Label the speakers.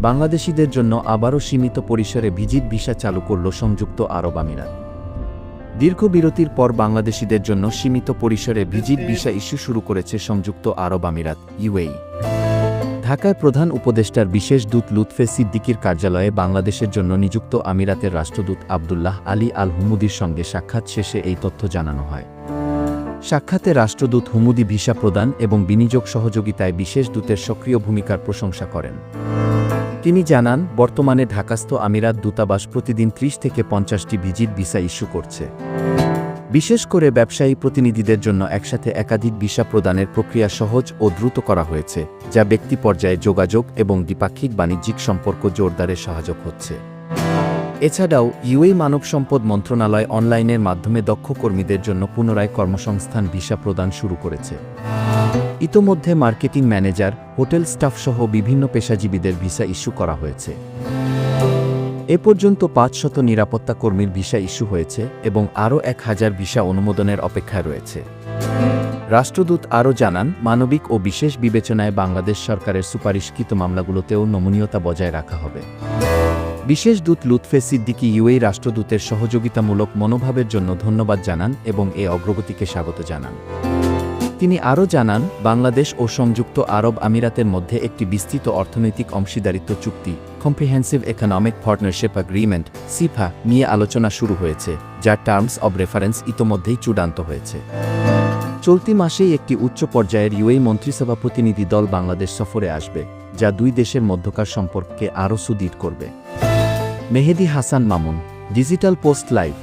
Speaker 1: বাংলাদেশিদের জন্য আবারও সীমিত পরিসরে ভিজিট ভিসা চালু করল সংযুক্ত আরব আমিরাত। দীর্ঘ বিরতির পর বাংলাদেশিদের জন্য সীমিত পরিসরে ভিজিট ভিসা ইস্যু শুরু করেছে সংযুক্ত আরব আমিরাত ইউএই ঢাকায় প্রধান উপদেষ্টার বিশেষ দূত লুৎফে সিদ্দিকির কার্যালয়ে বাংলাদেশের জন্য নিযুক্ত আমিরাতের রাষ্ট্রদূত আবদুল্লাহ আলী আল হুমুদির সঙ্গে সাক্ষাৎ শেষে এই তথ্য জানানো হয়। সাক্ষাতে রাষ্ট্রদূত হুমুদি ভিসা প্রদান এবং বিনিয়োগ সহযোগিতায় বিশেষ দূতের সক্রিয় ভূমিকার প্রশংসা করেন। তিনি জানান, বর্তমানে ঢাকাস্থ আমিরাত দূতাবাস প্রতিদিন ত্রিশ থেকে পঞ্চাশটি ভিজিট ভিসা ইস্যু করছে। বিশেষ করে ব্যবসায়ী প্রতিনিধিদের জন্য একসাথে একাধিক ভিসা প্রদানের প্রক্রিয়া সহজ ও দ্রুত করা হয়েছে, যা ব্যক্তি পর্যায়ে যোগাযোগ এবং দ্বিপাক্ষিক বাণিজ্যিক সম্পর্ক জোরদারে সহায়ক হচ্ছে। এছাড়াও, ইউএই মানব সম্পদ মন্ত্রণালয় অনলাইনের মাধ্যমে দক্ষ কর্মীদের জন্য পুনরায় কর্মসংস্থান ভিসা প্রদান শুরু করেছে। ইতোমধ্যে মার্কেটিং ম্যানেজার, হোটেল স্টাফ সহ বিভিন্ন পেশাজীবীদের ভিসা ইস্যু করা হয়েছে। এ পর্যন্ত পাঁচশত নিরাপত্তা কর্মীর ভিসা ইস্যু হয়েছে এবং আরও এক হাজার ভিসা অনুমোদনের অপেক্ষায় রয়েছে। রাষ্ট্রদূত আরও জানান, মানবিক ও বিশেষ বিবেচনায় বাংলাদেশ সরকারের সুপারিশকৃত মামলাগুলোতেও নমনীয়তা বজায় রাখা হবে। বিশেষ দূত লুৎফে সিদ্দিকি ইউএই রাষ্ট্রদূতের সহযোগিতামূলক মনোভাবের জন্য ধন্যবাদ জানান এবং এ অগ্রগতিকে স্বাগত জানান। তিনি আরও জানান, বাংলাদেশ ও সংযুক্ত আরব আমিরাতের মধ্যে একটি বিস্তৃত অর্থনৈতিক অংশীদারিত্ব চুক্তি কম্প্রিহেন্সিভ ইকোনমিক পার্টনারশিপ অ্যাগ্রিমেন্ট সিফা, নিয়ে আলোচনা শুরু হয়েছে, যার টার্মস অব রেফারেন্স ইতোমধ্যেই চূড়ান্ত হয়েছে। চলতি মাসেই একটি উচ্চ পর্যায়ের ইউএই মন্ত্রিসভা প্রতিনিধি দল বাংলাদেশ সফরে আসবে, যা দুই দেশের মধ্যকার সম্পর্ককে আরও সুদৃঢ় করবে। Mehedi Hasan Mamun digital post live